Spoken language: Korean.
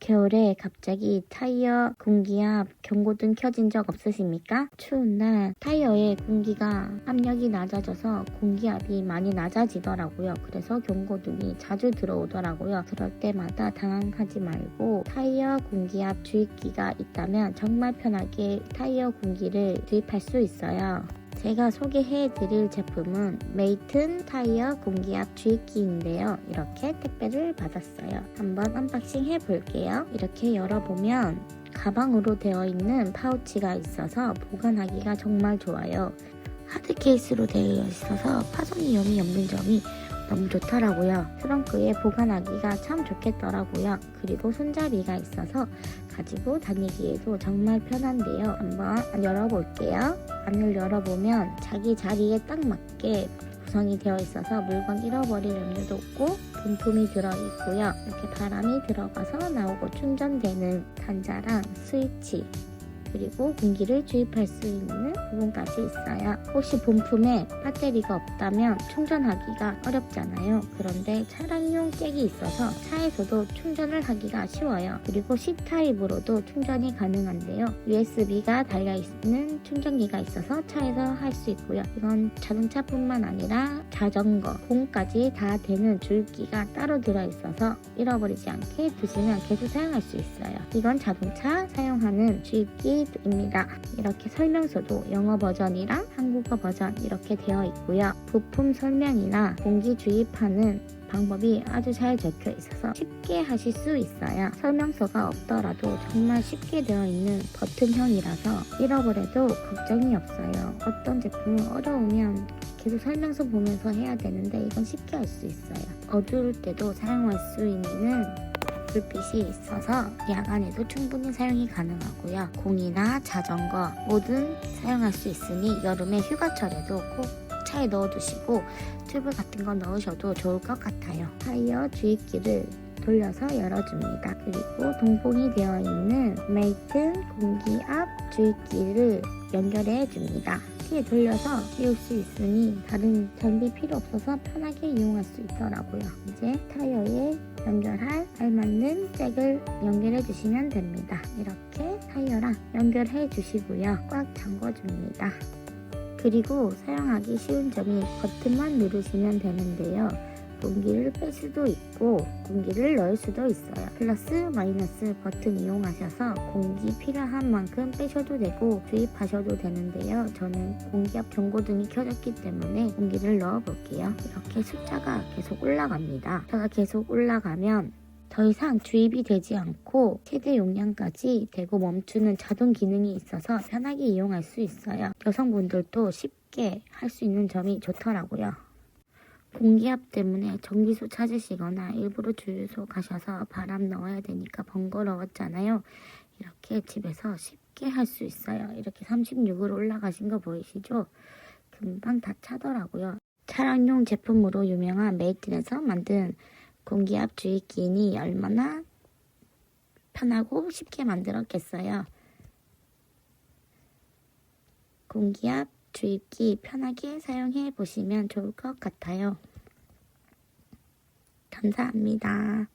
겨울에 갑자기 타이어 공기압 경고등 켜진 적 없으십니까? 추운 날 타이어의 공기가 압력이 낮아져서 공기압이 많이 낮아지더라고요. 그래서 경고등이 자주 들어오더라고요. 그럴 때마다 당황하지 말고 타이어 공기압 주입기가 있다면 정말 편하게 타이어 공기를 주입할 수 있어요. 제가 소개해 드릴 제품은 메이튼 타이어 공기압 주입기인데요. 이렇게 택배를 받았어요. 한번 언박싱 해 볼게요. 이렇게 열어보면 가방으로 되어 있는 파우치가 있어서 보관하기가 정말 좋아요. 하드 케이스로 되어 있어서 파손 위험이 없는 점이 너무 좋더라고요. 트렁크에 보관하기가 참 좋겠더라고요. 그리고 손잡이가 있어서 가지고 다니기에도 정말 편한데요. 한번 열어볼게요. 안을 열어보면 자기 자리에 딱 맞게 구성이 되어 있어서 물건 잃어버릴 염려도 없고 본품이 들어있고요. 이렇게 바람이 들어가서 나오고 충전되는 단자랑 스위치 그리고 공기를 주입할 수 있는 부분까지 있어요. 혹시 본품에 배터리가 없다면 충전하기가 어렵잖아요. 그런데 차량용 잭이 있어서 차에서도 충전을 하기가 쉬워요. 그리고 C타입으로도 충전이 가능한데요. USB가 달려있는 충전기가 있어서 차에서 할 수 있고요. 이건 자동차뿐만 아니라 자전거, 공까지 다 되는 주입기가 따로 들어있어서 잃어버리지 않게 두시면 계속 사용할 수 있어요. 이건 자동차 사용하는 주입기 입니다. 이렇게 설명서도 영어 버전이랑 한국어 버전 이렇게 되어 있고요. 부품 설명이나 공기 주입하는 방법이 아주 잘 적혀 있어서 쉽게 하실 수 있어요. 설명서가 없더라도 정말 쉽게 되어 있는 버튼형이라서 잃어버려도 걱정이 없어요. 어떤 제품은 어려우면 계속 설명서 보면서 해야 되는데 이건 쉽게 할 수 있어요. 어두울 때도 사용할 수 있는 불빛이 있어서 야간에도 충분히 사용이 가능하고요. 공이나 자전거 뭐든 사용할 수 있으니 여름에 휴가철에도 꼭 차에 넣어두시고 튜브 같은 거 넣으셔도 좋을 것 같아요. 타이어 주입기를 돌려서 열어줍니다. 그리고 동봉이 되어 있는 메이튼 공기 압 주입기를 연결해 줍니다. 크게 돌려서 띄울 수 있으니 다른 장비 필요 없어서 편하게 이용할 수 있더라고요. 이제 타이어에 연결할 잭을 연결해 주시면 됩니다. 이렇게 타이어랑 연결해 주시고요. 꽉 잠궈 줍니다. 그리고 사용하기 쉬운 점이 버튼만 누르시면 되는데요. 공기를 뺄 수도 있고 공기를 넣을 수도 있어요. 플러스 마이너스 버튼 이용하셔서 공기 필요한 만큼 빼셔도 되고 주입하셔도 되는데요. 저는 공기압 경고등이 켜졌기 때문에 공기를 넣어 볼게요. 이렇게 숫자가 계속 올라갑니다. 숫자가 계속 올라가면 더 이상 주입이 되지 않고 최대 용량까지 되고 멈추는 자동 기능이 있어서 편하게 이용할 수 있어요. 여성분들도 쉽게 할 수 있는 점이 좋더라고요. 공기압 때문에 전기소 찾으시거나 일부러 주유소 가셔서 바람 넣어야 되니까 번거로웠잖아요. 이렇게 집에서 쉽게 할 수 있어요. 이렇게 36으로 올라가신 거 보이시죠? 금방 다 차더라고요. 차량용 제품으로 유명한 메이튼에서 만든 공기압 주입기니 얼마나 편하고 쉽게 만들었겠어요. 공기압 주입기 편하게 사용해 보시면 좋을 것 같아요. 감사합니다.